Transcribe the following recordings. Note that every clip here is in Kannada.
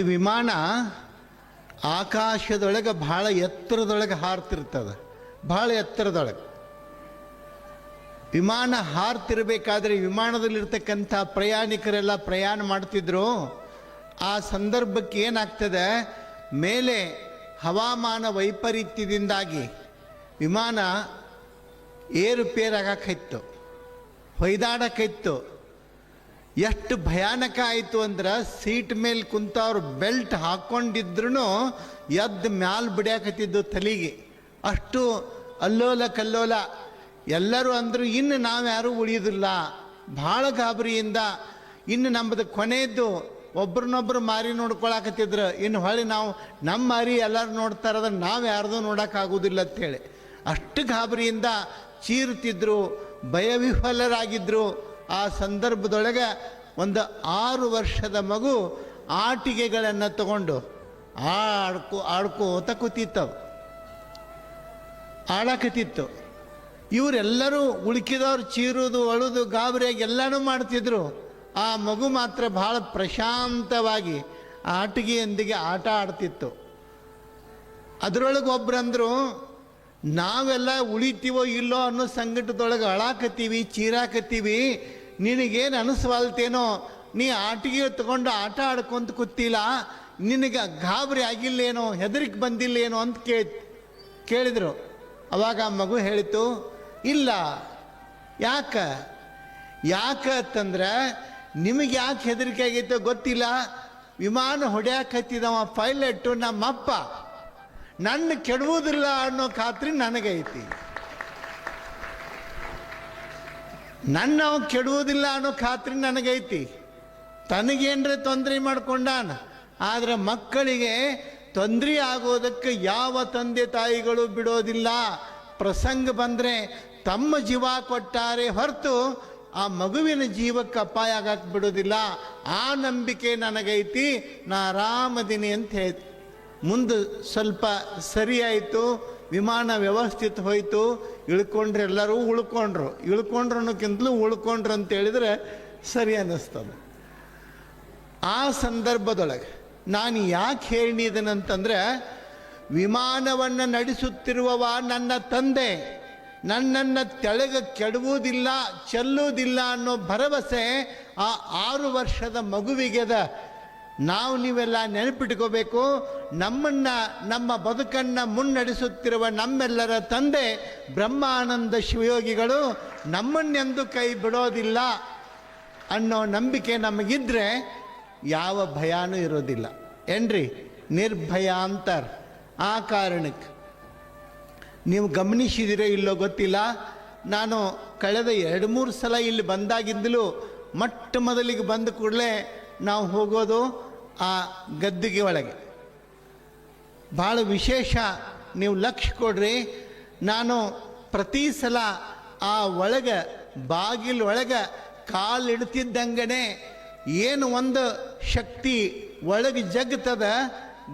ಒಂದು ವಿಮಾನ ಆಕಾಶದೊಳಗೆ ಭಾಳ ಎತ್ತರದೊಳಗೆ ಹಾರ್ತಿರ್ತದೆ. ಭಾಳ ಎತ್ತರದೊಳಗೆ. ವಿಮಾನ ಹಾರ್ತಿರಬೇಕಾದ್ರೆ ವಿಮಾನದಲ್ಲಿರ್ತಕ್ಕಂಥ ಪ್ರಯಾಣಿಕರೆಲ್ಲ ಪ್ರಯಾಣ ಮಾಡ್ತಿದ್ರು. ಆ ಸಂದರ್ಭಕ್ಕೆ ಏನಾಗ್ತದೆ? ಮೇಲೆ ಹವಾಮಾನ ವೈಪರೀತ್ಯದಿಂದಾಗಿ ವಿಮಾನ ಏರುಪೇರಾಗಕ್ಕಿತ್ತು. ಹೊಯ್ದಾಡಕ್ಕಿತ್ತು. ಎಷ್ಟು ಭಯಾನಕ ಆಯಿತು ಅಂದ್ರೆ ಸೀಟ್ ಮೇಲೆ ಕುಂತವ್ರು ಬೆಲ್ಟ್ ಹಾಕ್ಕೊಂಡಿದ್ರು ಎದ್ದು ಮ್ಯಾಲ್ ಬಿಡ್ಯಾಕತ್ತಿದ್ದು ತಲೆಗೆ. ಅಷ್ಟು ಅಲ್ಲೋಲ ಕಲ್ಲೋಲ. ಎಲ್ಲರೂ ಅಂದರು, ಇನ್ನು ನಾವ್ಯಾರೂ ಉಳಿಯೋದಿಲ್ಲ. ಭಾಳ ಗಾಬರಿಯಿಂದ ಇನ್ನು ನಮ್ಮದು ಕೊನೆಯದ್ದು ಒಬ್ರನ್ನೊಬ್ರು ಮಾರಿ ನೋಡ್ಕೊಳಕತ್ತಿದ್ರು. ಇನ್ನು ಹೊಳ್ಳಿ ನಾವು ನಮ್ಮ ಮಾರಿ ಎಲ್ಲರೂ ನೋಡ್ತಾರದ ನಾವು ಯಾರ್ದು ನೋಡೋಕ್ಕಾಗೋದಿಲ್ಲ ಅಂತೇಳಿ. ಅಷ್ಟು ಗಾಬರಿಯಿಂದ ಚೀರುತ್ತಿದ್ರು ಭಯವಿಫಲರಾಗಿದ್ದರು ಆ ಸಂದರ್ಭದೊಳಗೆ ಒಂದು ಆರು ವರ್ಷದ ಮಗು ಆಟಿಕೆಗಳನ್ನು ತಗೊಂಡು ಆಡ್ಕೊ ಆಡ್ಕೋತ ಕೂತಿತ್ತವು ಆಡಕತ್ತಿತ್ತು. ಇವರೆಲ್ಲರೂ ಉಳುಕಿದವ್ರು, ಚೀರುದು, ಅಳುದು ಗಾಬರಿಯಾಗಿ ಎಲ್ಲನೂ ಮಾಡ್ತಿದ್ರು. ಆ ಮಗು ಮಾತ್ರ ಭಾಳ ಪ್ರಶಾಂತವಾಗಿ ಆಟಿಕೆಯೊಂದಿಗೆ ಆಟ ಆಡ್ತಿತ್ತು. ಅದರೊಳಗೆ ಒಬ್ರಂದ್ರು, ನಾವೆಲ್ಲ ಉಳಿತೀವೋ ಇಲ್ಲೋ ಅನ್ನೋ ಸಂಕಟದೊಳಗೆ ಅಳಾಕತ್ತೀವಿ, ಚೀರಾಕತ್ತೀವಿ ನಿನಗೇನು ಅನಿಸ್ವಾಲ್ತೇನೋ? ನೀ ಆಟಿಗೆ ತಗೊಂಡು ಆಟ ಆಡ್ಕೊಂತ ಕೂತಿಲ್ಲ. ನಿನಗೆ ಗಾಬರಿ ಆಗಿಲ್ಲೇನೋ? ಹೆದರಿಕೆ ಬಂದಿಲ್ಲೇನೋ ಅಂತ ಕೇಳಿ, ಕೇಳಿದರು. ಅವಾಗ ಮಗು ಹೇಳಿತು, ಇಲ್ಲ, ಯಾಕ? ಯಾಕ ಅಂತಂದ್ರೆ ನಿಮಗೆ ಯಾಕೆ ಹೆದರಿಕೆ ಆಗೈತೋ ಗೊತ್ತಿಲ್ಲ. ವಿಮಾನ ಹೊಡ್ಯಾಕತ್ತಿದವ ಪೈಲಟ್ಟು ನಮ್ಮಪ್ಪ. ನನ್ನ ಕೆಡುವುದಿಲ್ಲ ಅನ್ನೋ ಖಾತ್ರಿ ನನಗೈತಿ. ನನ್ನ ಅವ ಕೆಡುವುದಿಲ್ಲ ಅನ್ನೋ ಖಾತ್ರಿ ನನಗೈತಿ. ತನಗೇನ್ರೆ ತೊಂದರೆ ಮಾಡ್ಕೊಂಡಾನ? ಆದರೆ ಮಕ್ಕಳಿಗೆ ತೊಂದರೆ ಆಗೋದಕ್ಕೆ ಯಾವ ತಂದೆ ತಾಯಿಗಳು ಬಿಡೋದಿಲ್ಲ. ಪ್ರಸಂಗ ಬಂದರೆ ತಮ್ಮ ಜೀವ ಕೊಟ್ಟಾರೆ ಹೊರತು ಆ ಮಗುವಿನ ಜೀವಕ್ಕೆ ಅಪಾಯ ಆಗಕ್ಕೆ ಬಿಡೋದಿಲ್ಲ. ಆ ನಂಬಿಕೆ ನನಗೈತಿ. ನಾ ಆರಾಮದಿನಿ ಅಂತ ಹೇಳ್ತಿ. ಮುಂದೆ ಸ್ವಲ್ಪ ಸರಿಯಾಯಿತು ವಿಮಾನ ವ್ಯವಸ್ಥಿತ ಹೋಯಿತು, ಇಳ್ಕೊಂಡ್ರೆ ಎಲ್ಲರೂ ಉಳ್ಕೊಂಡ್ರು. ಇಳ್ಕೊಂಡ್ರು ಅನ್ನೋಕ್ಕಿಂತಲೂ ಉಳ್ಕೊಂಡ್ರು ಅಂತ ಹೇಳಿದ್ರೆ ಸರಿ ಅನ್ನಿಸ್ತದೆ. ಆ ಸಂದರ್ಭದೊಳಗೆ ನಾನು ಯಾಕೆ ಹೇಳಿದನಂತಂದ್ರೆ ವಿಮಾನವನ್ನು ನಡೆಸುತ್ತಿರುವವ ನನ್ನ ತಂದೆ, ನನ್ನನ್ನು ತೆಳಗೆ ಕೆಡುವುದಿಲ್ಲ ಚೆಲ್ಲುವುದಿಲ್ಲ ಅನ್ನೋ ಭರವಸೆ ಆ ಆರು ವರ್ಷದ ಮಗುವಿಗೆದ ನಾವು ನೀವೆಲ್ಲ ನೆನಪಿಟ್ಕೋಬೇಕು, ನಮ್ಮನ್ನು, ನಮ್ಮ ಬದುಕನ್ನು ಮುನ್ನಡೆಸುತ್ತಿರುವ ನಮ್ಮೆಲ್ಲರ ತಂದೆ ಬ್ರಹ್ಮಾನಂದ ಶಿವಯೋಗಿಗಳು ನಮ್ಮನ್ನೆಂದು ಕೈ ಬಿಡೋದಿಲ್ಲ ಅನ್ನೋ ನಂಬಿಕೆ ನಮಗಿದ್ರೆ ಯಾವ ಭಯಾನೂ ಇರೋದಿಲ್ಲ. ಏನ್ರಿ? ನಿರ್ಭಯ ಅಂತಾರ ಆ ಕಾರಣಕ್ಕೆ ನೀವು ಗಮನಿಸಿದಿರೋ ಇಲ್ಲೋ ಗೊತ್ತಿಲ್ಲ, ನಾನು ಕಳೆದ ಎರಡು ಮೂರು ಸಲ ಇಲ್ಲಿ ಬಂದಾಗಿಂದಲೂ ಮೊಟ್ಟ ಮೊದಲಿಗೆ ಬಂದ ಕೂಡಲೇ ನಾವು ಹೋಗೋದು ಆ ಗದ್ದಿಗೆ ಒಳಗೆ. ಭಾಳ ವಿಶೇಷ ನೀವು ಲಕ್ಷ್ಯ ಕೊಡ್ರಿ. ನಾನು ಪ್ರತಿ ಸಲ ಆ ಒಳಗೆ, ಬಾಗಿಲು ಒಳಗೆ ಏನು ಒಂದು ಶಕ್ತಿ ಒಳಗೆ ಜಗ್ತದ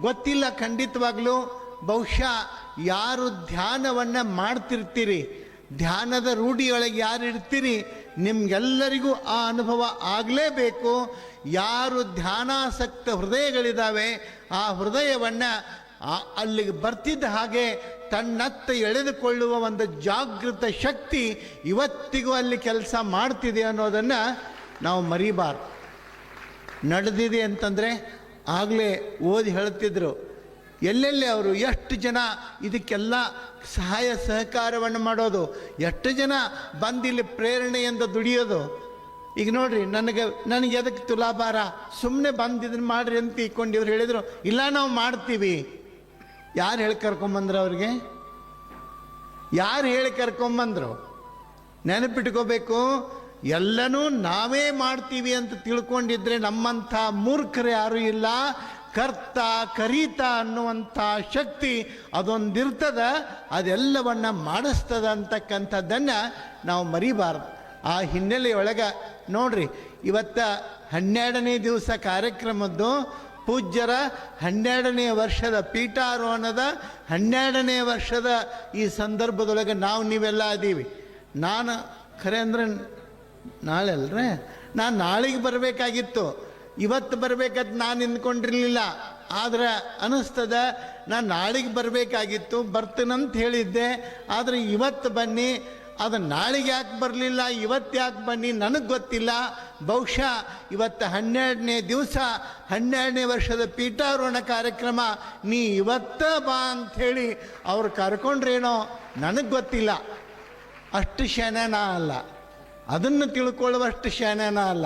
ಗೊತ್ತಿಲ್ಲ ಖಂಡಿತವಾಗ್ಲೂ. ಬಹುಶಃ ಯಾರು ಧ್ಯಾನವನ್ನು ಮಾಡ್ತಿರ್ತೀರಿ? ಧ್ಯಾನದ ರೂಢಿಯೊಳಗೆ ಯಾರು ಇರ್ತೀರಿ? ನಿಮ್ಗೆಲ್ಲರಿಗೂ ಆ ಅನುಭವ ಆಗಲೇಬೇಕು. ಯಾರು ಧ್ಯಾನಾಸಕ್ತ ಹೃದಯಗಳಿದ್ದಾವೆ, ಆ ಹೃದಯವನ್ನು ಅಲ್ಲಿಗೆ ಬರ್ತಿದ್ದ ಹಾಗೆ ತನ್ನತ್ತ ಎಳೆದುಕೊಳ್ಳುವ ಒಂದು ಜಾಗೃತ ಶಕ್ತಿ ಇವತ್ತಿಗೂ ಅಲ್ಲಿ ಕೆಲಸ ಮಾಡ್ತಿದೆ ಅನ್ನೋದನ್ನು ನಾವು ಮರಿಬಾರ್ದು. ನಡೆದಿದೆ ಅಂತಂದರೆ ಆಗಲೇ ಓದಿ ಹೇಳ್ತಿದ್ರು, ಎಲ್ಲೆಲ್ಲಿ ಅವರು ಎಷ್ಟು ಜನ ಇದಕ್ಕೆಲ್ಲ ಸಹಾಯ ಸಹಕಾರವನ್ನು ಮಾಡೋದು, ಎಷ್ಟು ಜನ ಬಂದಿಲ್ಲಿ ಪ್ರೇರಣೆಯಿಂದ ದುಡಿಯೋದು ಈಗ ನೋಡ್ರಿ, ನನಗೆ ನನಗೆ ಎದಕ್ಕೆ ತುಲಾಭಾರ? ಸುಮ್ಮನೆ ಬಂದು ಇದನ್ನು ಮಾಡ್ರಿ ಅಂತ ಇಕ್ಕೊಂಡು ಇವ್ರು ಹೇಳಿದರು, ಇಲ್ಲ, ನಾವು ಮಾಡ್ತೀವಿ. ಯಾರು ಹೇಳಿ ಕರ್ಕೊಂಬಂದ್ರು ಅವ್ರಿಗೆ? ಯಾರು ಹೇಳಿ ಕರ್ಕೊಂಬಂದ್ರು? ನೆನಪಿಟ್ಕೋಬೇಕು, ಎಲ್ಲನೂ ನಾವೇ ಮಾಡ್ತೀವಿ ಅಂತ ತಿಳ್ಕೊಂಡಿದ್ರೆ ನಮ್ಮಂಥ ಮೂರ್ಖರು ಯಾರೂ ಇಲ್ಲ. ಕರ್ತ ಕರೀತ ಅನ್ನುವಂಥ ಶಕ್ತಿ ಅದೊಂದಿರ್ತದ, ಅದೆಲ್ಲವನ್ನ ಮಾಡಿಸ್ತದ ಅಂತಕ್ಕಂಥದ್ದನ್ನು ನಾವು ಮರಿಬಾರ್ದು. ಆ ಹಿನ್ನೆಲೆಯೊಳಗೆ ನೋಡ್ರಿ, ಇವತ್ತ ಹನ್ನೆರಡನೇ ದಿವಸ ಕಾರ್ಯಕ್ರಮದ್ದು ಪೂಜ್ಯರ ಹನ್ನೆರಡನೇ ವರ್ಷದ ಪೀಠಾರೋಹಣದ ಹನ್ನೆರಡನೇ ವರ್ಷದ ಈ ಸಂದರ್ಭದೊಳಗೆ ನಾವು ನೀವೆಲ್ಲ ಅದೀವಿ ನಾನು ಖರೆ ಅಂದ್ರೆ ನಾಳೆ ಅಲ್ರೇ? ನಾನು ನಾಳೆಗೆ ಬರಬೇಕಾಗಿತ್ತು. ಇವತ್ತು ಬರ್ಬೇಕಂತ ನಾನು ನಿಂತ್ಕೊಂಡಿರಲಿಲ್ಲ. ಆದ್ರೆ ಅನಿಸ್ತದ, ನಾನು ನಾಳೆಗೆ ಬರಬೇಕಾಗಿತ್ತು. ಬರ್ತೀನಂತ ಹೇಳಿದ್ದೆ. ಆದರೆ ಇವತ್ತು ಬನ್ನಿ ಅದು ನಾಳೆಗೆ ಯಾಕೆ ಬರಲಿಲ್ಲ, ಇವತ್ತು ಯಾಕೆ ಬನ್ನಿ ನನಗೆ ಗೊತ್ತಿಲ್ಲ. ಬಹುಶಃ ಇವತ್ತು ಹನ್ನೆರಡನೇ ದಿವಸ, ಹನ್ನೆರಡನೇ ವರ್ಷದ ಪೀಠಾರೋಹಣ ಕಾರ್ಯಕ್ರಮ, ನೀ ಇವತ್ತ ಬಾ ಅಂಥೇಳಿ ಅವ್ರು ಕರ್ಕೊಂಡ್ರೇನೋ ನನಗೆ ಗೊತ್ತಿಲ್ಲ. ಅಷ್ಟು ಶನನ ಅಲ್ಲ. ಅದನ್ನು ತಿಳ್ಕೊಳ್ಳುವಷ್ಟು ಶನನ ಅಲ್ಲ.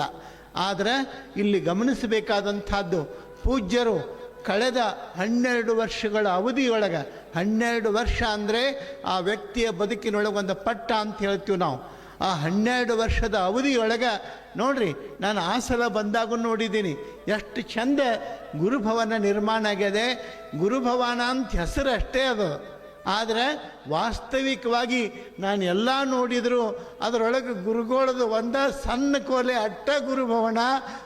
ಆದರೆ ಇಲ್ಲಿ ಗಮನಿಸಬೇಕಾದಂಥದ್ದು ಪೂಜ್ಯರು ಕಳೆದ ಹನ್ನೆರಡು ವರ್ಷಗಳ ಅವಧಿಯೊಳಗೆ, ಹನ್ನೆರಡು ವರ್ಷ ಅಂದರೆ ಆ ವ್ಯಕ್ತಿಯ ಬದುಕಿನೊಳಗೆ ಒಂದು ಪಟ್ಟ ಅಂತ ಹೇಳ್ತೀವಿ ನಾವು. ಆ ಹನ್ನೆರಡು ವರ್ಷದ ಅವಧಿಯೊಳಗೆ, ನೋಡ್ರಿ, ನಾನು ಆ ಸಲ ಬಂದಾಗ ನೋಡಿದ್ದೀನಿ, ಎಷ್ಟು ಚಂದ ಗುರುಭವನ ನಿರ್ಮಾಣ ಆಗಿದೆ. ಗುರುಭವನ ಅಂತ ಹೆಸರು ಅಷ್ಟೇ ಅದು. ಆದರೆ ವಾಸ್ತವಿಕವಾಗಿ ನಾನು ಎಲ್ಲ ನೋಡಿದರೂ, ಅದರೊಳಗೆ ಗುರುಗೋಳದ ಒಂದ ಸಣ್ಣ ಕೋಲೆ, ಅಟ್ಟ ಗುರುಭವನ,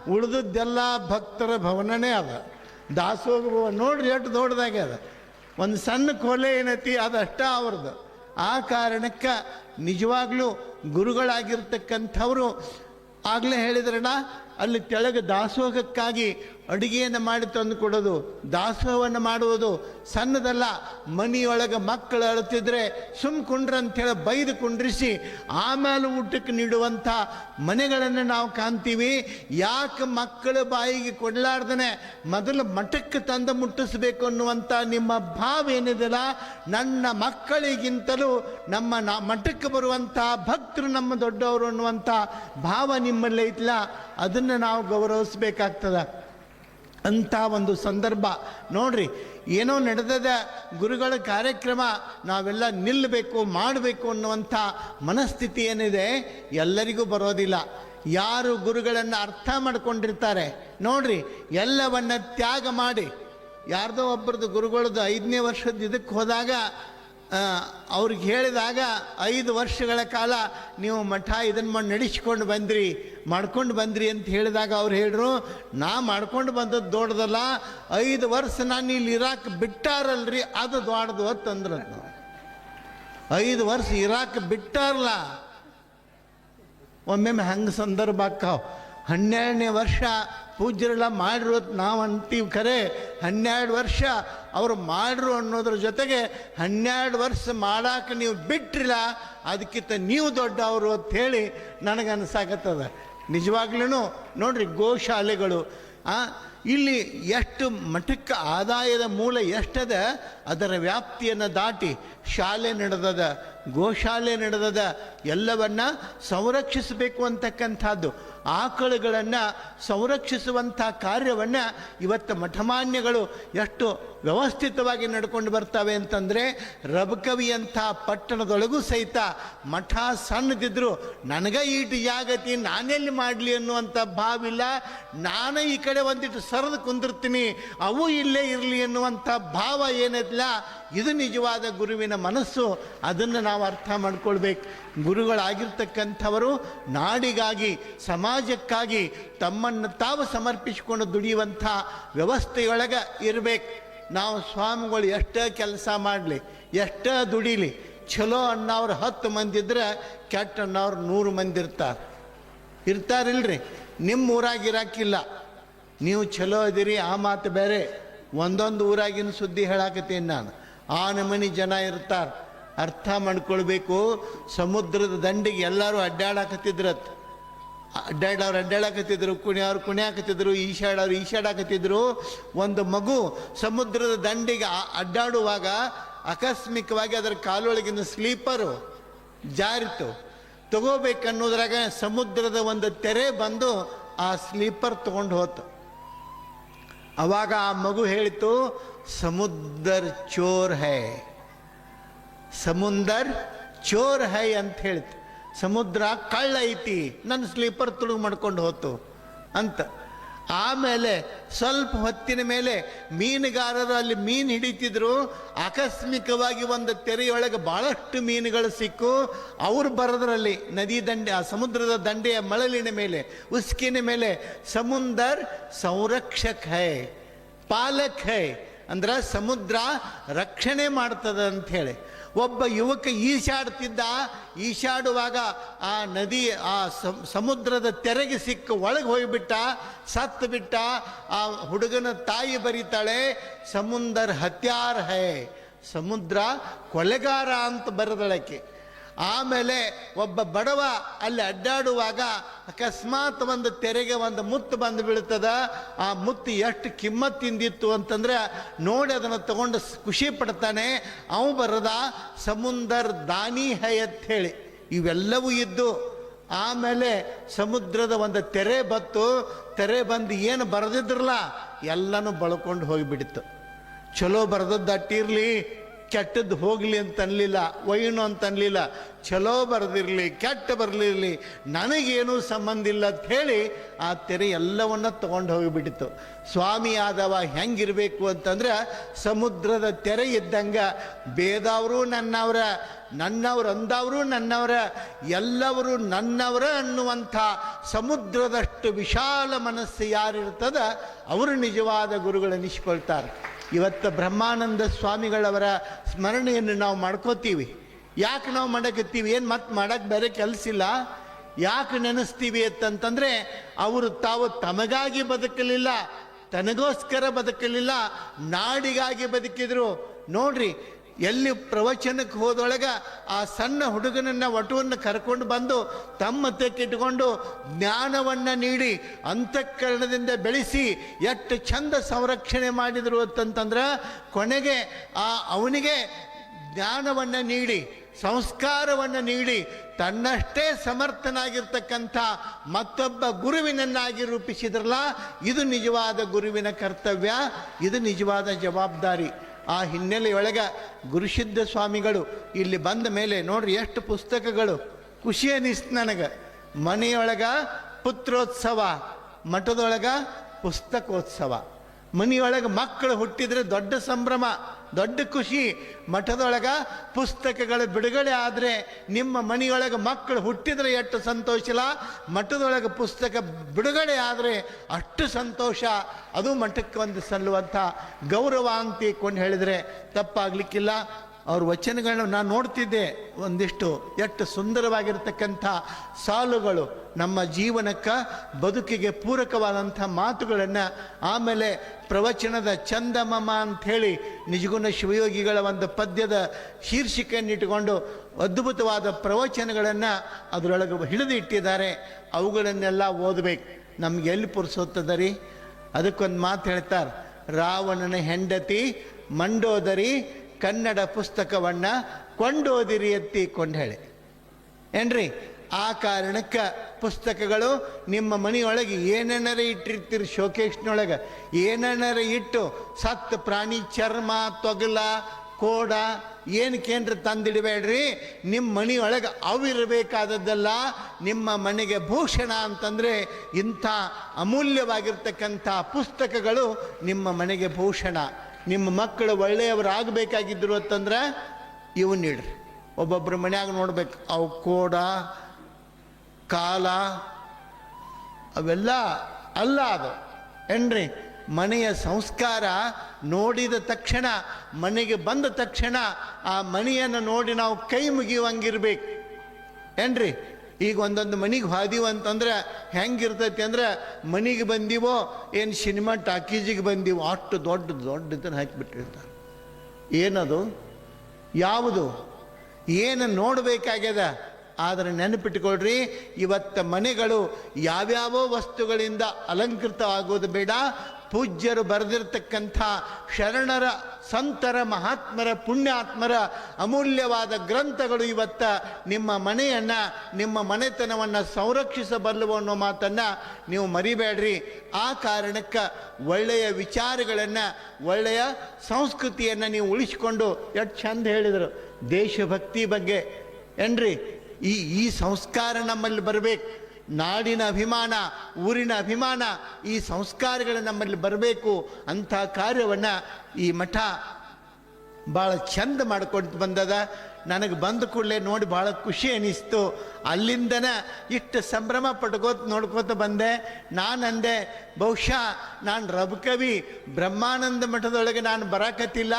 ಉಳಿದದ್ದೆಲ್ಲ ಭಕ್ತರ ಭವನನೇ ಅದ. ಭವನ ನೋಡ್ರಿ ಎಷ್ಟು ದೊಡ್ಡದಾಗೆ ಅದ. ಒಂದು ಸಣ್ಣ ಕೊಲೆ ಏನೈತಿ, ಅದಷ್ಟೇ ಅವ್ರದ್ದು. ಆ ಕಾರಣಕ್ಕೆ ನಿಜವಾಗ್ಲೂ ಗುರುಗಳಾಗಿರ್ತಕ್ಕಂಥವರು ಆಗಲೇ ಹೇಳಿದ್ರಣ್ಣ ಅಲ್ಲಿ ತೆಳಗೆ ದಾಸೋಹಕ್ಕಾಗಿ ಅಡುಗೆಯನ್ನು ಮಾಡಿ ತಂದು ಕೊಡೋದು, ದಾಸೋಹವನ್ನು ಮಾಡುವುದು ಸಣ್ಣದಲ್ಲ. ಮನೆಯೊಳಗೆ ಮಕ್ಕಳು ಅಳುತ್ತಿದ್ರೆ ಸುಮ್ ಕುಂಡ್ರ ಅಂಥೇಳಿ ಬೈದು ಕುಂಡ್ರಿಸಿ, ಆಮೇಲೆ ಊಟಕ್ಕೆ ನೀಡುವಂಥ ಮನೆಗಳನ್ನು ನಾವು ಕಾಣ್ತೀವಿ. ಯಾಕೆ ಮಕ್ಕಳ ಬಾಯಿಗೆ ಕೊಡಲಾರ್ದನೆ? ಮೊದಲು ಮಠಕ್ಕೆ ತಂದು ಮುಟ್ಟಿಸ್ಬೇಕು ಅನ್ನುವಂಥ ನಿಮ್ಮ ಭಾವ ಏನಿದೆಯಲ್ಲ, ನನ್ನ ಮಕ್ಕಳಿಗಿಂತಲೂ ನಮ್ಮ ನಾ ಮಠಕ್ಕೆ ಬರುವಂಥ ಭಕ್ತರು ನಮ್ಮ ದೊಡ್ಡವರು ಅನ್ನುವಂಥ ಭಾವ ನಿಮ್ಮಲ್ಲಿ ಐತಲ್ಲ. ಅದನ್ನು ನಾವು ಗೌರವಿಸ್ಬೇಕಾಗ್ತದ. ಅಂಥ ಒಂದು ಸಂದರ್ಭ. ನೋಡ್ರಿ, ಏನೋ ನಡೆದದ ಗುರುಗಳ ಕಾರ್ಯಕ್ರಮ, ನಾವೆಲ್ಲ ನಿಲ್ಲಬೇಕು ಮಾಡಬೇಕು ಅನ್ನುವಂಥ ಮನಸ್ಥಿತಿ ಏನಿದೆ, ಎಲ್ಲರಿಗೂ ಬರೋದಿಲ್ಲ. ಯಾರು ಗುರುಗಳನ್ನು ಅರ್ಥ ಮಾಡ್ಕೊಂಡಿರ್ತಾರೆ, ನೋಡ್ರಿ, ಎಲ್ಲವನ್ನ ತ್ಯಾಗ ಮಾಡಿ. ಯಾರ್ದೋ ಒಬ್ಬರದ್ದು ಗುರುಗಳದ್ದು ಐದನೇ ವರ್ಷದ ಇದಕ್ಕೆ ಹೋದಾಗ ಅವ್ರಿಗೆ ಹೇಳಿದಾಗ ಐದು ವರ್ಷಗಳ ಕಾಲ ನೀವು ಮಠ ಇದನ್ನು ಮಾಡಿ ನಡೆಸ್ಕೊಂಡು ಬಂದ್ರಿ, ಮಾಡ್ಕೊಂಡು ಬಂದ್ರಿ ಅಂತ ಹೇಳಿದಾಗ ಅವ್ರು ಹೇಳ್ರು, ನಾ ಮಾಡ್ಕೊಂಡು ಬಂದದ್ದು ದೊಡ್ಡದಲ್ಲ, ಐದು ವರ್ಷ ನಾನು ಇಲ್ಲಿ ಇರಾಕ್ ಬಿಟ್ಟಾರಲ್ರಿ, ಅದು ದೊಡ್ಡದು ಅಂತಂದ್ರು ಐದು ವರ್ಷ ಇರಾಕ್ ಬಿಟ್ಟಾರಲ್ಲ ಒಮ್ಮೆಮ್ಮೆ ಹಂಗೆ ಸಂದರ್ಭ ಆಕ್ಕಾವ್ ಹನ್ನೆರಡನೇ ವರ್ಷ ಪೂಜ್ಯರೆಲ್ಲ ಮಾಡಿರೋದು ನಾವು ಅಂತೀವಿ ಖರೆ ಹನ್ನೆರಡು ವರ್ಷ ಅವರು ಮಾಡ್ರು ಅನ್ನೋದ್ರ ಜೊತೆಗೆ ಹನ್ನೆರಡು ವರ್ಷ ಮಾಡಕ್ಕೆ ನೀವು ಬಿಟ್ಟಿಲ್ಲ ಅದಕ್ಕಿಂತ ನೀವು ದೊಡ್ಡವರು ಅಂತ ಹೇಳಿ ನನಗೆ ನಿಜವಾಗ್ಲೂ ನೋಡ್ರಿ ಗೋಶಾಲೆಗಳು ಆ, ಇಲ್ಲಿ ಎಷ್ಟು ಮಠಕ್ಕೆ ಆದಾಯದ ಮೂಲ ಎಷ್ಟದ, ಅದರ ವ್ಯಾಪ್ತಿಯನ್ನು ದಾಟಿ ಶಾಲೆ ನಡೆದದ, ಗೋಶಾಲೆ ನಡೆದದ ಎಲ್ಲವನ್ನ ಸಂರಕ್ಷಿಸಬೇಕು ಅಂತಕ್ಕಂಥದ್ದು. ಆಕಳುಗಳನ್ನು ಸಂರಕ್ಷಿಸುವಂಥ ಕಾರ್ಯವನ್ನು ಇವತ್ತು ಮಠಮಾನ್ಯಗಳು ಎಷ್ಟು ವ್ಯವಸ್ಥಿತವಾಗಿ ನಡ್ಕೊಂಡು ಬರ್ತವೆ ಅಂತಂದರೆ, ರಬಕವಿಯಂಥ ಪಟ್ಟಣದೊಳಗೂ ಸಹಿತ ಮಠ ಸಣ್ಣದಿದ್ದರೂ ನನಗೆ ಈಟು ಜಾಗತಿ, ನಾನೆಲ್ಲಿ ಮಾಡಲಿ ಅನ್ನುವಂಥ ಭಾವಿಲ್ಲ. ನಾನು ಈ ಕಡೆ ಒಂದಿಟ್ಟು ಸರದು ಕುಂದಿರ್ತೀನಿ, ಅವು ಇಲ್ಲೇ ಇರಲಿ ಎನ್ನುವಂಥ ಭಾವ ಏನಿಲ್ಲ, ಇದು ನಿಜವಾದ ಗುರುವಿನ ಮನಸ್ಸು, ಅದನ್ನು ನಾವು ಅರ್ಥ ಮಾಡ್ಕೊಳ್ಬೇಕು. ಗುರುಗಳಾಗಿರ್ತಕ್ಕಂಥವರು ನಾಡಿಗಾಗಿ, ಸಮಾಜಕ್ಕಾಗಿ ತಮ್ಮನ್ನು ತಾವು ಸಮರ್ಪಿಸಿಕೊಂಡು ದುಡಿಯುವಂಥ ವ್ಯವಸ್ಥೆಯೊಳಗೆ ಇರಬೇಕು. ನಾವು ಸ್ವಾಮಿಗಳು ಎಷ್ಟೇ ಕೆಲಸ ಮಾಡಲಿ, ಎಷ್ಟೇ ದುಡಿಲಿ ಚಲೋ ಅನ್ನೋರು ಹತ್ತು ಮಂದಿ ಇದ್ರೆ ಕೆಟ್ಟ ಅನ್ನೋರು ನೂರು ಮಂದಿ ಇರ್ತಾರೆ. ಇರ್ತಾರಿಲ್ರಿ ನಿಮ್ಮ ಊರಾಗ ಇರಾಕಿಲ್ಲ. ನೀವು ಚಲೋ ಅದಿರಿ ಆ ಮಾತು ಬೇರೆ. ಒಂದೊಂದು ಊರಾಗಿನ ಸುದ್ದಿ ಹೇಳಾಕತ್ತೀನಿ ನಾನು. ಆ ನಮೂನಿ ಜನ ಇರ್ತಾರೆ, ಅರ್ಥ ಮಾಡ್ಕೊಳ್ಬೇಕು. ಸಮುದ್ರದ ದಂಡಿಗೆ ಎಲ್ಲರೂ ಅಡ್ಡಾಡಕತ್ತಿದ್ರತ್. ಅಡ್ಡಾಡವ್ರು ಅಡ್ಡಾಡಕತ್ತಿದ್ರು ಕುಣಿಯವ್ರು ಕುಣಿಯಾಕತ್ತಿದ್ರು ಈಶಾಡವ್ರು ಈಶಾಡಕತ್ತಿದ್ರು. ಒಂದು ಮಗು ಸಮುದ್ರದ ದಂಡಿಗೆ ಅಡ್ಡಾಡುವಾಗ ಆಕಸ್ಮಿಕವಾಗಿ ಅದರ ಕಾಲೊಳಗಿನ ಸ್ಲೀಪರು ಜಾರಿತು. ತಗೋಬೇಕನ್ನೋದ್ರಾಗ ಸಮುದ್ರದ ಒಂದು ತೆರೆ ಬಂದು ಆ ಸ್ಲೀಪರ್ ತಗೊಂಡು ಹೋತು. ಅವಾಗ ಆ ಮಗು ಹೇಳಿತು ಸಮುದ್ರ ಚೋರ್ ಹೈ. ಸಮುಂದರ್ ಚೋರ್ ಹೈ ಅಂತ ಹೇಳಿತು. ಸಮುದ್ರ ಕಳ್ಳ ಐತಿ ನನ್ನ ಸ್ಲೀಪರ್ ತುಳುಗು ಮಾಡ್ಕೊಂಡು ಹೋತು ಅಂತ. ಆಮೇಲೆ ಸ್ವಲ್ಪ ಹೊತ್ತಿನ ಮೇಲೆ ಮೀನುಗಾರರು ಅಲ್ಲಿ ಮೀನು ಹಿಡಿತಿದ್ರು. ಆಕಸ್ಮಿಕವಾಗಿ ಒಂದು ತೆರೆಯೊಳಗೆ ಭಾಳಷ್ಟು ಮೀನುಗಳು ಸಿಕ್ಕು. ಅವರು ಬರೋದ್ರಲ್ಲಿ ನದಿ ದಂಡೆ, ಆ ಸಮುದ್ರದ ದಂಡೆಯ ಮಳಲಿನ ಮೇಲೆ, ಉಸ್ಕಿನ ಮೇಲೆ, ಸಮುಂದರ್ ಸಂರಕ್ಷಕ್ ಹೈ ಪಾಲಕ್ ಹೈ ಅಂದ್ರೆ ಸಮುದ್ರ ರಕ್ಷಣೆ ಮಾಡ್ತದ ಹೇಳಿ ಒಬ್ಬ ಯುವಕ ಈಶಾಡ್ತಿದ್ದ ಈಶಾಡುವಾಗ ಆ ನದಿ, ಆ ಸಮ್- ಸಮುದ್ರದ ತೆರೆಗೆ ಸಿಕ್ಕ ಒಳಗೆ ಹೋಗಿಬಿಟ್ಟ, ಸತ್ತು ಬಿಟ್ಟ, ಆ ಹುಡುಗನ ತಾಯಿ ಬರೀತಾಳೆ, ಸಮುಂದರ್ ಹತ್ಯಾರ್ ಹೇ, ಸಮುದ್ರ ಕೊಲೆಗಾರ ಅಂತ ಬರೆದಳಕ್ಕೆ. ಆಮೇಲೆ ಒಬ್ಬ ಬಡವ ಅಲ್ಲಿ ಅಡ್ಡಾಡುವಾಗ ಅಕಸ್ಮಾತ್ ಒಂದು ತೆರೆಗೆ ಒಂದು ಮುತ್ತು ಬಂದು ಬೀಳ್ತದ. ಆ ಮುತ್ತು ಎಷ್ಟು ಕಿಮ್ಮತ್ತಿಂದಿತ್ತು ಅಂತಂದ್ರೆ ನೋಡಿ ಅದನ್ನು ತಗೊಂಡು ಖುಷಿ ಪಡ್ತಾನೆ. ಅವು ಬರದ, ಸಮುಂದರ್ ದಾನಿ ಹೈ ಅಂತ ಹೇಳಿ ಇವೆಲ್ಲವೂ ಇದ್ದು ಆಮೇಲೆ ಸಮುದ್ರದ ಒಂದು ತೆರೆ ಬತ್ತು, ತೆರೆ ಬಂದು ಏನು ಬರೆದಿದ್ರಲ್ಲ ಎಲ್ಲನೂ ಬಳ್ಕೊಂಡು ಹೋಗಿಬಿಡಿತ್ತು ಚಲೋ ಬರೆದದ್ದು ಅಟ್ಟಿರ್ಲಿ ಕೆಟ್ಟದ್ದು ಹೋಗಲಿ ಅಂತ ಅನ್ಲಿಲ್ಲ ವೈನು ಅಂತ ಅನ್ಲಿಲ್ಲ ಚಲೋ ಬರೆದಿರಲಿ, ಕೆಟ್ಟ ಬರಲಿರಲಿ, ನನಗೇನೂ ಸಂಬಂಧ ಇಲ್ಲ ಅಂತ ಹೇಳಿ ಆ ತೆರೆ ಎಲ್ಲವನ್ನ ತಗೊಂಡು ಹೋಗಿಬಿಟ್ಟಿತ್ತು. ಸ್ವಾಮಿ ಆದವ ಹೆಂಗಿರಬೇಕು ಅಂತಂದ್ರೆ ಸಮುದ್ರದ ತೆರೆ ಇದ್ದಂಗ, ಬೇದವರು ನನ್ನವರ, ನನ್ನವ್ರು ಅಂದವರು ನನ್ನವರ, ಎಲ್ಲವರು ನನ್ನವರ ಅನ್ನುವಂಥ ಸಮುದ್ರದಷ್ಟು ವಿಶಾಲ ಮನಸ್ಸು ಯಾರಿರ್ತದ, ಅವರು ನಿಜವಾದ ಗುರುಗಳನ್ನಿಸ್ಕೊಳ್ತಾರೆ ಇವತ್ತು ಬ್ರಹ್ಮಾನಂದ ಸ್ವಾಮಿಗಳವರ ಸ್ಮರಣೆಯನ್ನು ನಾವು ಮಾಡ್ಕೋತೀವಿ. ಯಾಕೆ ನಾವು ಮಾಡಕತ್ತೀವಿ? ಏನು ಮತ್ತೆ ಮಾಡೋಕ್ಕೆ ಬೇರೆ ಕೆಲಸ ಇಲ್ಲ. ಯಾಕೆ ನೆನೆಸ್ತೀವಿ ಅಂತಂತಂದರೆ, ಅವರು ತಾವು ತಮಗಾಗಿ ಬದುಕಲಿಲ್ಲ, ತನಗೋಸ್ಕರ ಬದುಕಲಿಲ್ಲ, ನಾಡಿಗಾಗಿ ಬದುಕಿದ್ರು. ನೋಡ್ರಿ ಎಲ್ಲಿ ಪ್ರವಚನಕ್ಕೆ ಹೋದೊಳಗೆ ಆ ಸಣ್ಣ ಹುಡುಗನನ್ನ ವಟುವನ್ನು ಕರ್ಕೊಂಡು ಬಂದು ತಮ್ಮ ತೆಕ್ಕಿಟ್ಟುಕೊಂಡು ಜ್ಞಾನವನ್ನು ನೀಡಿ ಅಂತಃಕರಣದಿಂದ ಬೆಳೆಸಿ ಎಷ್ಟು ಚಂದ ಸಂರಕ್ಷಣೆ ಮಾಡಿದರು ಅಂತಂತಂದ್ರೆ ಕೊನೆಗೆ ಆ ಅವನಿಗೆ ಜ್ಞಾನವನ್ನು ನೀಡಿ, ಸಂಸ್ಕಾರವನ್ನು ನೀಡಿ, ತನ್ನಷ್ಟೇ ಸಮರ್ಥನಾಗಿರ್ತಕ್ಕಂಥ ಮತ್ತೊಬ್ಬ ಗುರುವಿನನ್ನಾಗಿ ರೂಪಿಸಿದ್ರಲ್ಲ, ಇದು ನಿಜವಾದ ಗುರುವಿನ ಕರ್ತವ್ಯ, ಇದು ನಿಜವಾದ ಜವಾಬ್ದಾರಿ. ಆ ಹಿನ್ನೆಲೆಯೊಳಗೆ ಗುರುಸಿದ್ಧ ಸ್ವಾಮಿಗಳು ಇಲ್ಲಿ ಬಂದ ಮೇಲೆ ನೋಡ್ರಿ ಎಷ್ಟು ಪುಸ್ತಕಗಳು. ಖುಷಿ ಅನಿಸ್ತು ನನಗೆ. ಮನೆಯೊಳಗ ಪುತ್ರೋತ್ಸವ, ಮಠದೊಳಗ ಪುಸ್ತಕೋತ್ಸವ. ಮನೆಯೊಳಗೆ ಮಕ್ಕಳು ಹುಟ್ಟಿದರೆ ದೊಡ್ಡ ಸಂಭ್ರಮ, ದೊಡ್ಡ ಖುಷಿ. ಮಠದೊಳಗೆ ಪುಸ್ತಕಗಳ ಬಿಡುಗಡೆ ಆದರೆ ನಿಮ್ಮ ಮನೆಯೊಳಗೆ ಮಕ್ಕಳು ಹುಟ್ಟಿದ್ರೆ ಎಷ್ಟು ಸಂತೋಷ ಇಲ್ಲ. ಮಠದೊಳಗೆ ಪುಸ್ತಕ ಬಿಡುಗಡೆ ಆದರೆ ಅಷ್ಟು ಸಂತೋಷ. ಅದು ಮಠಕ್ಕೆ ಒಂದು ಸಲ್ಲುವಂಥ ಗೌರವ ಅಂತ ಕೊಂಡು ಹೇಳಿದರೆ ತಪ್ಪಾಗಲಿಕ್ಕಿಲ್ಲ. ಅವ್ರ ವಚನಗಳನ್ನ ನಾನು ನೋಡ್ತಿದ್ದೆ ಒಂದಿಷ್ಟು, ಎಷ್ಟು ಸುಂದರವಾಗಿರ್ತಕ್ಕಂಥ ಸಾಲುಗಳು ನಮ್ಮ ಜೀವನಕ್ಕೆ ಬದುಕಿಗೆ ಪೂರಕವಾದಂಥ ಮಾತುಗಳನ್ನು ಆಮೇಲೆ ಪ್ರವಚನದ ಚಂದಮಮ ಅಂಥೇಳಿ ನಿಜಗುಣ ಶಿವಯೋಗಿಗಳ ಒಂದು ಪದ್ಯದ ಶೀರ್ಷಿಕೆಯನ್ನಿಟ್ಟುಕೊಂಡು ಅದ್ಭುತವಾದ ಪ್ರವಚನಗಳನ್ನು ಅದರೊಳಗೆ ಹಿಡಿದು ಇಟ್ಟಿದ್ದಾರೆ. ಅವುಗಳನ್ನೆಲ್ಲ ಓದಬೇಕು. ನಮ್ಗೆ ಎಲ್ಲಿ ಪುರುಸೋತದ ರೀ? ಅದಕ್ಕೊಂದು ಮಾತು ಹೇಳ್ತಾರೆ, ರಾವಣನ ಹೆಂಡತಿ, ಮಂಡೋದರಿ ಕನ್ನಡ ಪುಸ್ತಕವನ್ನು ಕೊಂಡೋದಿರಿ ಎತ್ತಿ ಕೊಂಡು ಏನ್ರಿ? ಆ ಕಾರಣಕ್ಕೆ ಪುಸ್ತಕಗಳು ನಿಮ್ಮ ಮನೆಯೊಳಗೆ ಏನೇನಾರ ಇಟ್ಟಿರ್ತೀರಿ ಶೋಕೇಶ್ನೊಳಗೆ? ಏನೇನಾರ ಇಟ್ಟು ಸತ್ತು ಪ್ರಾಣಿ ಚರ್ಮ, ತೊಗಲ, ಕೋಡ ಏನಕ್ಕೇನ್ರ ತಂದಿಡಬೇಡ್ರಿ? ನಿಮ್ಮ ಮನೆಯೊಳಗೆ ಅವಿರಬೇಕಾದದ್ದೆಲ್ಲ ನಿಮ್ಮ ಮನೆಗೆ ಭೂಷಣ ಅಂತಂದರೆ ಇಂಥ ಅಮೂಲ್ಯವಾಗಿರ್ತಕ್ಕಂಥ ಪುಸ್ತಕಗಳು ನಿಮ್ಮ ಮನೆಗೆ ಭೂಷಣ. ನಿಮ್ಮ ಮಕ್ಕಳು ಒಳ್ಳೆಯವರಾಗಬೇಕಾಗಿದ್ದರು ಅಂತಂದ್ರೆ ಇವನ್ನಿಡ್ರಿ ಒಬ್ಬೊಬ್ಬರ ಮನ್ಯಾಗ ನೋಡ್ಬೇಕು, ಅವು ಕೋಡ, ಕಾಲ, ಅವೆಲ್ಲ ಅಲ್ಲ ಅದು. ಏನ್ರಿ? ಮನೆಯ ಸಂಸ್ಕಾರ ನೋಡಿದ ತಕ್ಷಣ, ಮನೆಗೆ ಬಂದ ತಕ್ಷಣ ಆ ಮನೆಯನ್ನು ನೋಡಿ ನಾವು ಕೈ ಮುಗಿಯುವಂಗಿರ್ಬೇಕು. ಏನ್ರಿ? ಈಗ ಒಂದೊಂದು ಮನೆಗೆ ಹಾದಿವು ಅಂತಂದ್ರೆ ಹೆಂಗಿರ್ತೈತಿ ಅಂದ್ರೆ ಮನೆಗೆ ಬಂದಿವೋ ಏನು ಸಿನಿಮಾ ಟಾಕೀಜಿಗೆ ಬಂದಿವೋ ಅಷ್ಟು ದೊಡ್ಡ ದೊಡ್ಡ ಇದನ್ನು ಹಾಕಿಬಿಟ್ಟಿರ್ತಾರೆ. ಏನದು? ಯಾವುದು? ಏನು ನೋಡಬೇಕಾಗ್ಯದ? ಆದರೆ ನೆನಪಿಟ್ಕೊಳ್ರಿ, ಇವತ್ತ ಮನೆಗಳು ಯಾವ್ಯಾವ ವಸ್ತುಗಳಿಂದ ಅಲಂಕೃತ ಆಗೋದು ಬೇಡ ಪೂಜ್ಯರು ಬರೆದಿರ್ತಕ್ಕಂಥ ಶರಣರ ಸಂತರ ಮಹಾತ್ಮರ ಪುಣ್ಯಾತ್ಮರ ಅಮೂಲ್ಯವಾದ ಗ್ರಂಥಗಳು ಇವತ್ತ ನಿಮ್ಮ ಮನೆಯನ್ನು, ನಿಮ್ಮ ಮನೆತನವನ್ನು ಸಂರಕ್ಷಿಸಬಲ್ಲವು ಅನ್ನೋ ಮಾತನ್ನು ನೀವು ಮರಿಬೇಡ್ರಿ. ಆ ಕಾರಣಕ್ಕೆ ಒಳ್ಳೆಯ ವಿಚಾರಗಳನ್ನು, ಒಳ್ಳೆಯ ಸಂಸ್ಕೃತಿಯನ್ನು ನೀವು ಉಳಿಸಿಕೊಂಡು ಎಷ್ಟು ಚಂದ ಹೇಳಿದರು. ದೇಶಭಕ್ತಿ ಬಗ್ಗೆ ಏನ್ರಿ? ಈ ಈ ಸಂಸ್ಕಾರ ನಮ್ಮಲ್ಲಿ ಬರಬೇಕು. ನಾಡಿನ ಅಭಿಮಾನ, ಊರಿನ ಅಭಿಮಾನ, ಈ ಸಂಸ್ಕಾರಗಳು ನಮ್ಮಲ್ಲಿ ಬರಬೇಕು ಅಂಥ ಕಾರ್ಯವನ್ನು ಈ ಮಠ ಭಾಳ ಚಂದ ಮಾಡ್ಕೊಂಡು ಬಂದದ. ನನಗೆ ಬಂದ ಕೂಡಲೇ ನೋಡಿ ಭಾಳ ಖುಷಿ ಅನಿಸ್ತು. ಅಲ್ಲಿಂದನ ಇಷ್ಟು ಸಂಭ್ರಮ ಪಟ್ಕೋತ ನೋಡ್ಕೋತ ಬಂದೆ. ನಾನು ಅಂದೆ ಬಹುಶಃ ನಾನು ರಬಕವಿ ಬ್ರಹ್ಮಾನಂದ ಮಠದೊಳಗೆ ನಾನು ಬರಾಕತ್ತಿಲ್ಲ.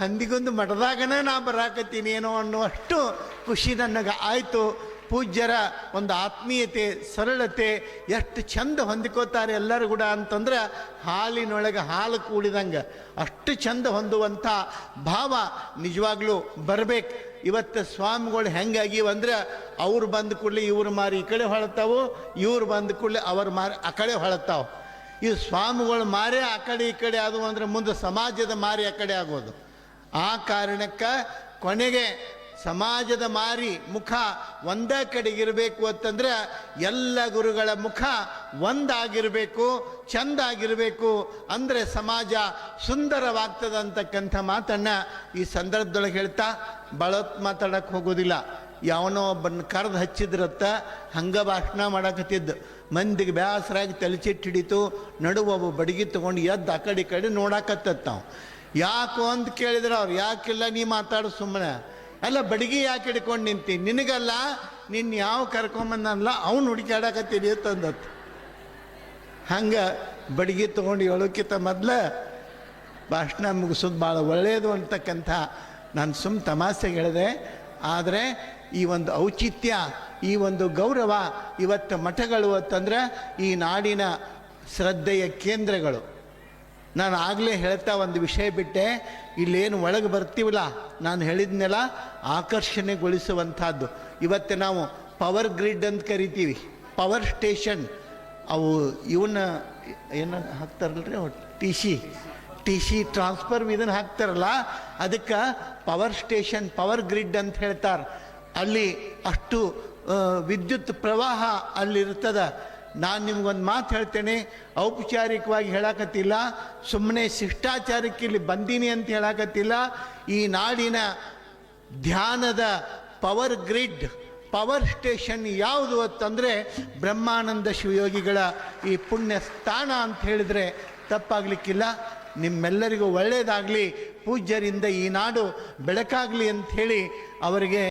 ಹಂದಿಗೊಂದು ಮಠದಾಗನೇ ನಾ ಬರಾಕತ್ತೀನಿ ಏನೋ ಅನ್ನುವಷ್ಟು ಖುಷಿ ನನಗೆ ಆಯಿತು. ಪೂಜ್ಯರ ಒಂದು ಆತ್ಮೀಯತೆ, ಸರಳತೆ ಎಷ್ಟು ಚಂದ ಹೊಂದಿಕೋತಾರೆ ಎಲ್ಲರೂ ಕೂಡ ಅಂತಂದ್ರೆ ಹಾಲಿನೊಳಗೆ ಹಾಲು ಕೂಡಿದಂಗೆ ಅಷ್ಟು ಚಂದ ಹೊಂದುವಂಥ ಭಾವ ನಿಜವಾಗ್ಲೂ ಬರಬೇಕು. ಇವತ್ತು ಸ್ವಾಮಿಗಳು ಹೆಂಗಾಗಿ ಅಂದ್ರೆ ಅವ್ರು ಬಂದ ಕೂಡಲೇ ಇವ್ರ ಮಾರಿ ಈ ಕಡೆ ಹೊಳತಾವು, ಇವ್ರು ಬಂದ ಕೂಡಲೇ ಅವ್ರ ಮಾರಿ ಆ ಕಡೆ ಹೊಳತಾವು. ಈ ಸ್ವಾಮಿಗಳು ಮಾರೇ ಆ ಕಡೆ ಈ ಕಡೆ ಆದವು ಅಂದ್ರೆ ಮುಂದೆ ಸಮಾಜದ ಮಾರಿ ಆ ಕಡೆ ಆಗೋದು. ಆ ಕಾರಣಕ್ಕೆ ಕೊನೆಗೆ ಸಮಾಜದ ಮಾರಿ ಮುಖ ಒಂದೇ ಕಡೆಗಿರಬೇಕು ಅಂತಂದ್ರೆ ಎಲ್ಲ ಗುರುಗಳ ಮುಖ ಒಂದಾಗಿರಬೇಕು, ಚಂದಾಗಿರಬೇಕು. ಅಂದರೆ ಸಮಾಜ ಸುಂದರವಾಗ್ತದೆ ಅಂತಕ್ಕಂಥ ಮಾತನ್ನು ಈ ಸಂದರ್ಭದೊಳಗೆ ಹೇಳ್ತಾ, ಬಳತ್ ಮಾತಾಡಕ್ಕೆ ಹೋಗೋದಿಲ್ಲ. ಯಾವನೋ ಒಬ್ಬನ ಕರೆದು ಹಚ್ಚಿದ್ರತ್ತ ಹಂಗ ಭಾಷಣ ಮಾಡಕತ್ತಿದ್ದು. ಮಂದಿಗೆ ಬೇಸರಾಗಿ ತಲೆಚಿಟ್ಟು ಹಿಡಿತು ನಡುವ ಒಬ್ಬ ಬಡಗಿ ತೊಗೊಂಡು ಎದ್ದು ಆ ಕಡೆ ಈ ಕಡೆ ನೋಡಾಕತ್ತ ನಾವು. ಯಾಕೋ ಅಂತ ಕೇಳಿದ್ರೆ ಅವ್ರು, ಯಾಕಿಲ್ಲ ನೀ ಮಾತಾಡು ಸುಮ್ಮನೆ ಅಲ್ಲ, ಬಡಗಿ ಯಾಕೆ ಹಿಡ್ಕೊಂಡು ನಿಂತಿ? ನಿನಗಲ್ಲ ನಿನ್ನ ಯಾವ ಕರ್ಕೊಂಬಂದಲ್ಲ ಅವ್ನು ಹುಡುಕಾಡಕತ್ತೀನಿ ಅಂತಂದತ್ತು ಹಂಗೆ ಬಡಗಿ ತೊಗೊಂಡು ಹೇಳೋಕ್ಕಿಂತ ಮೊದಲು ಭಾಷಣ ಮುಗಿಸೋದು ಭಾಳ ಒಳ್ಳೆಯದು ಅಂತಕ್ಕಂಥ ನಾನು ಸುಮ್ಮ ತಮಾಸೆ ಹೇಳಿದೆ. ಆದರೆ ಈ ಒಂದು ಔಚಿತ್ಯ, ಈ ಒಂದು ಗೌರವ ಇವತ್ತು ಮಠಗಳು ಅಂತಂದ್ರೆ ಈ ನಾಡಿನ ಶ್ರದ್ಧೆಯ ಕೇಂದ್ರಗಳು. ನಾನು ಆಗಲೇ ಹೇಳ್ತಾ ಒಂದು ವಿಷಯ ಬಿಟ್ಟೆ, ಇಲ್ಲೇನು ಒಳಗೆ ಬರ್ತೀವಲ್ಲ. ನಾನು ಹೇಳಿದ್ನೆಲ್ಲ ಆಕರ್ಷಣೆಗೊಳಿಸುವಂಥದ್ದು. ಇವತ್ತು ನಾವು ಪವರ್ ಗ್ರಿಡ್ ಅಂತ ಕರಿತೀವಿ, ಪವರ್ ಸ್ಟೇಷನ್. ಅವು ಇವನ್ನ ಏನು ಹಾಕ್ತಾರಲ್ರಿ T C T C transfer ಇದನ್ನು ಹಾಕ್ತಾರಲ್ಲ, ಅದಕ್ಕೆ ಪವರ್ ಸ್ಟೇಷನ್, ಪವರ್ ಗ್ರಿಡ್ ಅಂತ ಹೇಳ್ತಾರೆ. ಅಲ್ಲಿ ಅಷ್ಟು ವಿದ್ಯುತ್ ಪ್ರವಾಹ ಅಲ್ಲಿರ್ತದ. ನಾನು ನಿಮ್ಗೊಂದು ಮಾತು ಹೇಳ್ತೇನೆ, ಔಪಚಾರಿಕವಾಗಿ ಹೇಳಕತ್ತಿಲ್ಲ ಸುಮ್ಮನೆ ಶಿಷ್ಟಾಚಾರಕ್ಕೆ ಇಲ್ಲಿ ಬಂದೀನಿ ಅಂತ ಹೇಳಕತ್ತಿಲ್ಲ. ಈ ನಾಡಿನ ಧ್ಯಾನದ ಪವರ್ ಗ್ರಿಡ್ ಪವರ್ ಸ್ಟೇಷನ್ ಯಾವುದು ಅಂತಂದರೆ ಬ್ರಹ್ಮಾನಂದ ಶಿವಯೋಗಿಗಳ ಈ ಪುಣ್ಯ ಸ್ಥಾನ ಅಂತ ಹೇಳಿದರೆ ತಪ್ಪಾಗಲಿಕ್ಕಿಲ್ಲ. ನಿಮ್ಮೆಲ್ಲರಿಗೂ ಒಳ್ಳೆಯದಾಗಲಿ ಪೂಜ್ಯರಿಂದ ಈ ನಾಡು ಬೆಳಕಾಗಲಿ ಅಂತ ಹೇಳಿ ಅವರಿಗೆ